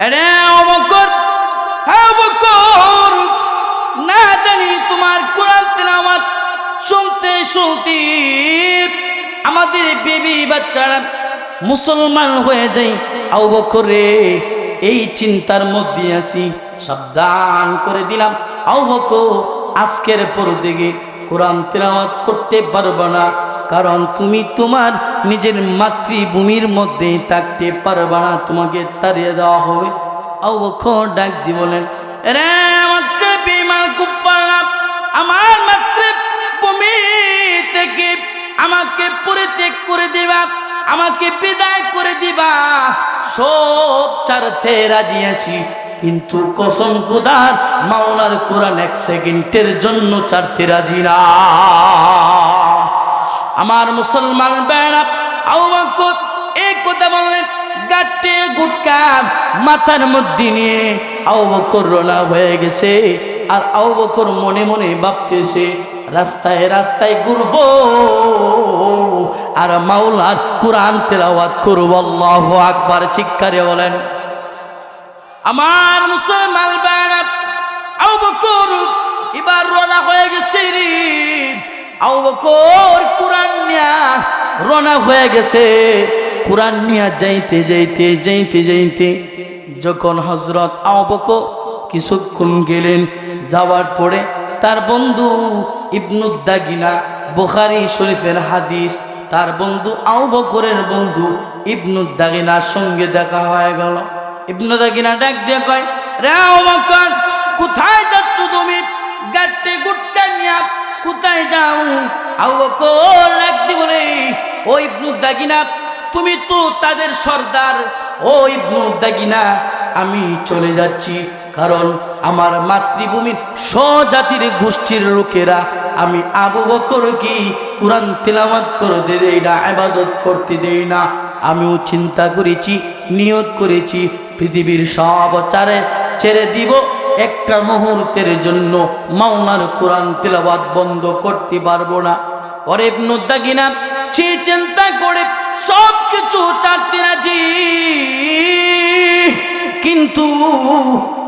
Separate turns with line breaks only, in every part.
আরে অবকর অবকর, না জানি তোমার কোরআন তেলাওয়াত শুনতে শুনতে আমাদের বেবি বাচ্চারা মুসলমান হয়ে যায়। আউ বকরে এই চিন্তার মধ্যে আছি, সাবধান করে দিলাম। আউ বকর, আজকের পর থেকে কোরআন তেলাওয়াত করতে পারবে না, কারণ তুমি তোমার নিজের মাতৃভূমির মধ্যে থাকতে পারবে না, তোমাকে তাড়িয়ে দেওয়া হবে। বকর ডাক দি বলেন রে আমার মাতৃভূমি থেকে আমাকে পরিত্যাগ করে দিবা, আমাকে বিদায় করে দিবা। সব চারতে রাজি আছি, কিন্তু কসম খুদার, মাওলার কোরআন এক সেকেন্ডের জন্য চারতে রাজি না। আমার মুসলমান বেড়া এই কথা বললেন, গাটে গুটকা মাথার মধ্যে নিয়ে আউবকর রোনা হয়ে গেছে। আর আউবকর মনে মনে ভাবতেছে, রাস্তায় রাস্তায় ঘুরব আর মাওলার কোরআন তেলাওয়াত করব। আল্লাহ আকবার চিৎকারে বলেন। আমার মুসলমান বেড়া আউবকর এবার রোনা হয়ে গেছে রে। আউবকর কোরআন নিয়া রওনা হয়ে গেছে। কোরআন নিয়া যাইতে যাইতে যাইতে যাইতে যখন হজরত আউবকর কিছুক্ষণ গেলেন, যাওয়ার পরে তার বন্ধু ইবনুদ্দাগিনা বুখারী শরীফের হাদিস, তার বন্ধু আউবকরের বন্ধু ইবনুদ্দাগিনার সঙ্গে দেখা হয়ে গেল। ইবনুদ্দাগিনা ডাক দিয়ে কয়, রে কোথায় যাচ্ছ তুমি? গাট্টে গুটকা নিয়া কোথায় যাও? আউবকর রাখতে বলে ও ইবনুদ্দাগিনা তুমি তো তাদের সর্দার। ও ইবনুদ্দাগিনা আমি চলে যাচ্ছি, কারণ আমার মাতৃভূমির স্বজাতির গোষ্ঠীর লোকেরা, আমি আবু বকর কি কোরআন তেলাওয়াত করতে দেই না আবাদত করতে দেই না। আমিও চিন্তা করেছি, নিয়ত করেছি, পৃথিবীর সব চারে ছেড়ে দিব একটা মুহূর্তের জন্য মাওলার কোরআন তেলাওয়াত বন্ধ করতে পারব না। ওরে ইবনুদ্দাগিনা সে চিন্তা করে সব কিছু চারতে রাজি। কিন্তু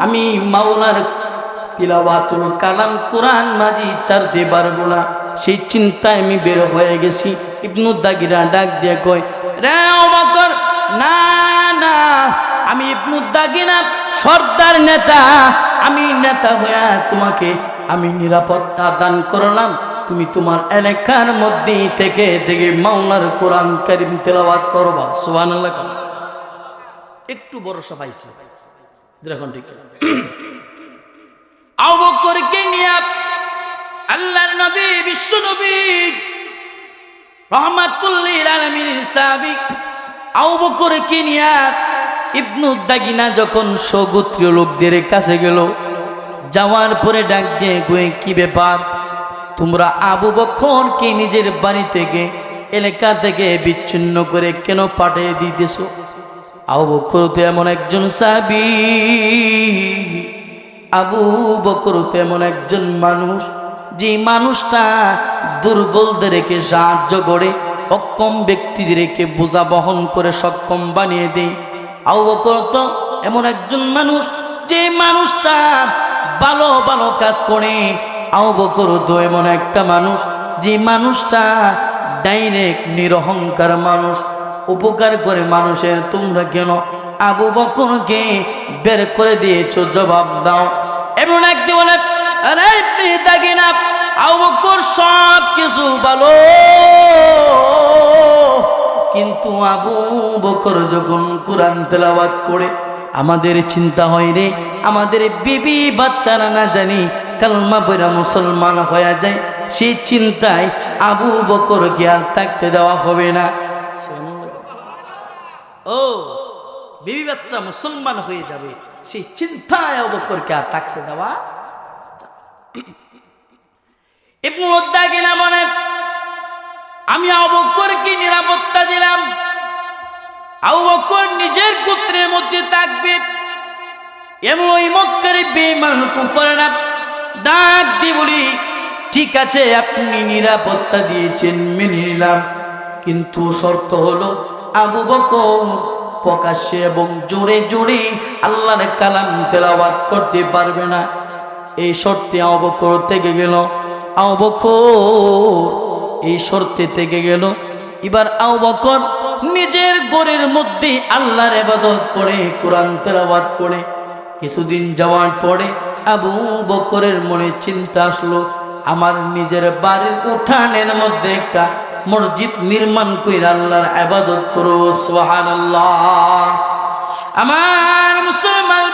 আমি মাওলার তিলাওয়াতুল কালাম কোরআন মাঝি চারতে পারব না। সেই চিন্তায় আমি বের হয়ে গেছি। ইবনুদ্দাগিরা ডাক দিয়ে কয়, রে অবাকর, না না, আমি ইবনুদ্দাগিনা সর্দার নেতা আমি নেতা হইয়া তোমাকে আমি নিরাপত্তা দান করলাম। তুমি তোমার এলাকার মধ্যে থেকে থেকে মাওলার কোরআন করিম তেলাওয়াত করবা। সুবহানাল্লাহ একটু ভরসা পাইছে যেরকম ঠিক আবকরকে নিয়ে আল্লাহর নবী, বিশ্ব নবী, রহমাতুল্লিল আলমীর সাহাবি আবকরকে নিয়ে ইবনুদ্দাগিনা যখন সগোত্রীয় লোকদের কাছে গেল, যাওয়ার পরে ডাক দিয়ে গুয়ে কি ব্যাপার? তোমরা আবু বকরকে নিজের বাড়ি থেকে, এলাকা থেকে বিচ্ছিন্ন করে কেন পাঠিয়ে দিতেছো? আবু বকর তো এমন একজন সাবি আবু বকর তো এমন একজন মানুষ, যে মানুষটা দুর্বলদেরকে সাহায্য করে, অক্ষম ব্যক্তিদেরকে বোঝা বহন করে সক্ষম বানিয়ে দেয়। এমন একজন মানুষ যে মানুষটা ভালো ভালো কাজ করে। আবু তো এমন একটা মানুষ যে মানুষটা ডাইরেক্ট নিরহংকার মানুষ। উপকার করে মানুষের, তোমরা কেন আবু বকরকে বের করে দিয়েছ? জবাব দাও। এমন একদিন বলে, আরে না আবু বকর সব কিছু ভালো। কিন্তু আবু বকর যখন কোরআন তেলাওয়াত করে, আমাদের চিন্তা হয় রে, আমাদের বিবি বাচ্চারা না জানি কালমা বইরা মুসলমান হয়ে যায়, সেই চিন্তায় আবু বকরকে আর থাকতে দেওয়া হবে না। ও, বিবি বাচ্চা মুসলমান হয়ে যাবে, সেই চিন্তায় অবকরকে আর থাকতে দেওয়া ইবনু উদ্দাগিনা মনে আমি অবকরকে নিরাপত্তা দিলাম। নিজের গোত্রের মধ্যে থাকবে। ঠিক আছে, আপনি নিরাপত্তা দিয়েছেন, মেনে নিলাম। কিন্তু শর্ত হলো, আবু বকর প্রকাশ্যে এবং জোরে জোরে আল্লাহর কালাম তেলাওয়াত করতে পারবে না। এই শর্তে অবকর থেকে গেল। অবকর এই শর্তে থেকে গেল। এবার আবকর নিজের ঘরের মধ্যে আল্লাহর ইবাদত করে, কোরআন তেলাওয়াত করে। কিছুদিন যাওয়ার পরে আবু বকরের মনে চিন্তা আসলো, আমার নিজের বাড়ির উঠানের মধ্যে একটা মসজিদ নির্মাণ করে আল্লাহর আবাদত করো, সুবহানাল্লাহ। আমার মুসলমান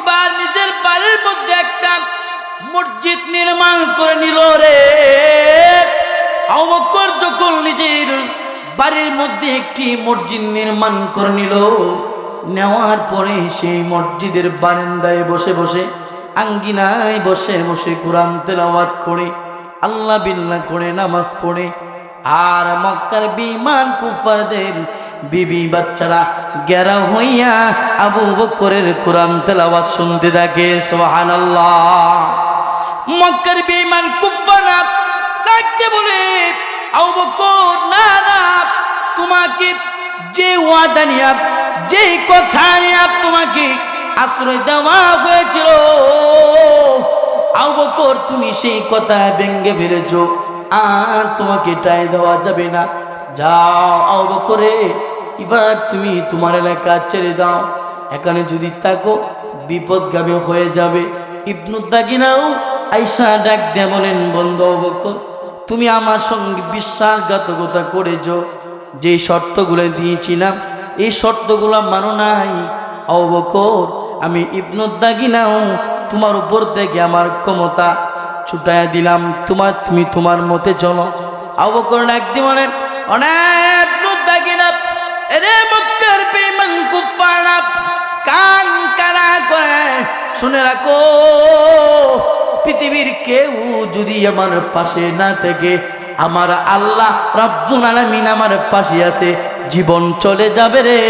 এবার নিজের বাড়ির মধ্যে একটা মসজিদ নির্মাণ করে নিল রে। অবকর যখন নিজের বাড়ির মধ্যে একটি মসজিদ নির্মাণ করে নিল, নেওয়ার পরে সেই মসজিদের বারান্দায় বসে বসে, আঙ্গিনায় বসে বসে কোরআন তেলাওয়াত করে, আল্লাহ বিল্লাহ করে নামাজ পড়ে। আর মক্কার বিমান কুফারদের বিবি বাচ্চারা গেরা হইয়া আবু বকরের কোরআন তেলাওয়াত শুনতে থাকে, সুবহানাল্লাহ। মক্কার বিমান কুফারা ডাকতে বলে, আবু বকর, না না, তোমাকে যে ওয়াদা নিয়ে, যে কথা নিয়ে তোমাকে আশ্রয় দেওয়া হয়েছিল, আবু বকর, তুমি সেই কথা ব্যঙ্গে ফেলেছ, আর তোমাকে টাই দেওয়া যাবে না। যাও, আবু বকরে, এবার তুমি তোমার এলাকা ছেড়ে দাও। এখানে যদি থাকো, বিপদগামী হয়ে যাবে। ইবনুদ্দাগিনাও আইসা ডাক দিয়ে বলেন, বন্ধু আবু বকর তুমি আমার সঙ্গে বিশ্বাসঘাতকতা করেছ। যে শর্তগুলো দিয়েছিলাম, এই শর্তগুলো মানো নাই। অবকর, আমি ইবনুদ্দাগিনাও তোমার উপর থেকে আমার ক্ষমতা ছুটাইয়া দিলাম। তোমার, তুমি তোমার মতে চলো। অবকর একদিন বলেন কান কানা করে শুনে রাখো। পৃথিবীর কেউ যদি আমার পাশে না থেকে, আমার আল্লাহ রব্বুল আলামিন আমার পাশে আছে, জীবন চলে যাবে রে।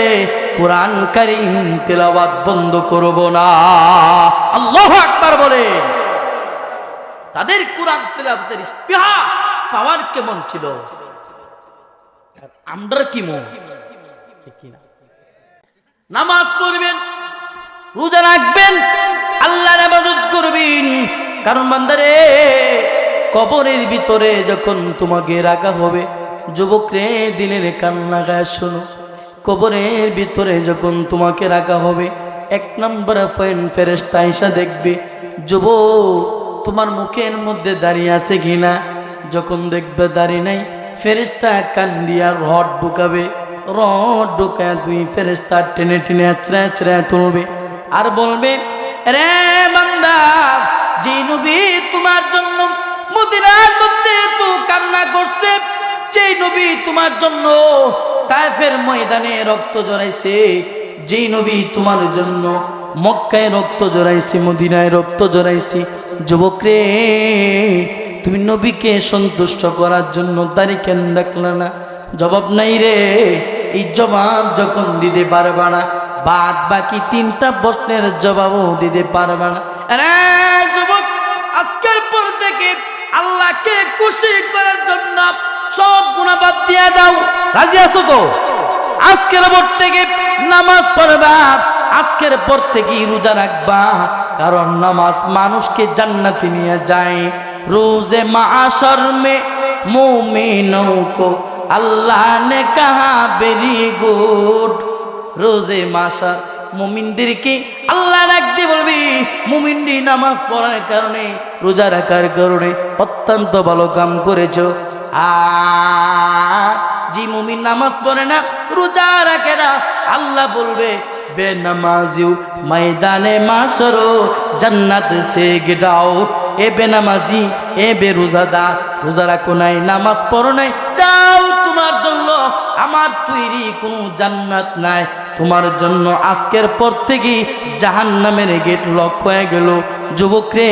কোরআন কারীম তেলাওয়াত বন্ধ করব না। আল্লাহু আকবার বলে তাদের কোরআন তেলাওয়াতের স্পৃহা পাওয়ার কেমন ছিল? আমরা কি মন? নামাজ পড়বেন, রোজা রাখবেন, আল্লাহর ইবাদত করবেন কারণ বান্দারে, কবরের ভিতরে যখন তোমাকে রাখা হবে যুবক রে দিনের কান্না গায়ে শোনো। কবরের ভিতরে যখন তোমাকে রাখা হবে, এক নম্বর ফয়েন ফেরেস্তা আইসা দেখবে যুব তোমার মুখের মধ্যে দাঁড়িয়ে আছে কিনা? যখন দেখবে দাঁড়িয়ে নাই ফেরেস্তা কান দিয়া রড ঢুকাবে, রড ঢুকায় তুই ফেরেস্তা টেনে টেনে আছড়ে আছড়ে তুলবে। আর বলবে, রে বান্দা যে নবী তোমার জন্য মদিনার মধ্যে তো কান্না করছে, যেই নবী তোমার জন্য তাইফের ময়দানে রক্ত জড়াইছে, যেই নবী তোমার জন্য মক্কায় রক্ত জড়াইছে, মদিনায় রক্ত জড়াইছে যুবক রে তুমি নবীকে সন্তুষ্ট করার জন্য দাড়ি কেন ডাকলা না? জবাব নাই রে। এই জবাব যখন দিতে পারবা না বাদ বাকি তিনটা প্রশ্নের জবাবও দিতে পারবা না। খুশি করার জন্য সব গুণাবাদ দিয়া দাও রাজি আছো তো আজকের পর থেকে নামাজ পড়বা আজকের পর থেকে রোজা রাখবা কারণ নামাজ মানুষকে জান্নাতে নিয়ে যায় রোজে মাশর মে মুমিনों को अल्लाह ने कहा वेरी गुड রোজে মাসার মুমিনদেরকে আল্লাহ রাখতে বলবি মুমিনরি নামাজ পড়ার কারণে, রোজা রাখার কারণে অত্যন্ত ভালো কাম করেছ। আর যে মুমিন নামাজ পড়ে না, রোজা রাখে না, আল্লাহ বলবে বে বেনামাজিও ময়দানে মাসরো জান্নাত সে আউট এ বেনামাজি, এ বেরোজাদার রোজা রাখো নাই, নামাজ পড়ো নাই, যাও তোমার জন্য, আমার তৈরি কোনো জান্নাত নাই। তোমার জন্য আজকের পর থেকে জাহান নামের গেট লক হয়ে গেল। যুবক রে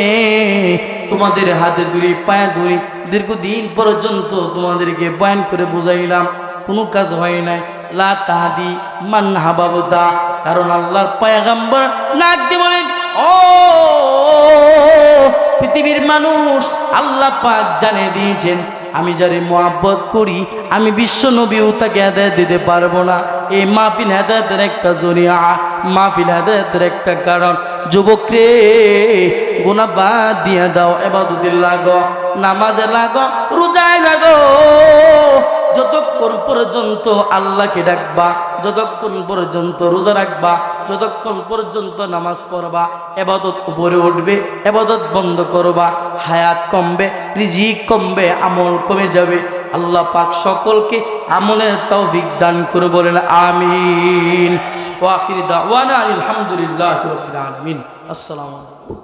তোমাদের হাতে দূরি পায়ে দূরি দীর্ঘদিন পর্যন্ত তোমাদেরকে বয়ান করে বুঝাইলাম, কোনো কাজ হয় নাই। লা তাহাদি মান কারণ আল্লাহর পায়গাম্বর নাক দিয়ে বলেন, ও, পৃথিবীর মানুষ আল্লাহ পাক জানে দিয়েছেন আমি যারে মোহাব্বত করি, আমি বিশ্ব নবীও তাকে হেদায়ত দিতে পারব না। এই মাহফিল হেদায়তের একটা জরিয়া, মাহফিল হেদায়তের একটা কারণ। যুবক রে গুণা বাদ দিয়ে দাও এবাদুদ্দিন লাগো নামাজে লাগো রোজায় লাগো যতক্ষণ পর্যন্ত আল্লাহকে ডাকবা, যতক্ষণ পর্যন্ত রোজা রাখবা, যতক্ষণ পর্যন্ত নামাজ পড়বা, এবাদত উপরে উঠবে, এবাদত বন্ধ করবা, হায়াত কমবে, রিজিক কমবে, আমল কমে যাবে। আল্লাহ পাক সকলকে আমলের তৌফিক দান করে বলেন, আমিন। ওয়াখির দাওয়ানা আলহামদুলিল্লাহ আলামিন। আসসালামু আলাইকুম।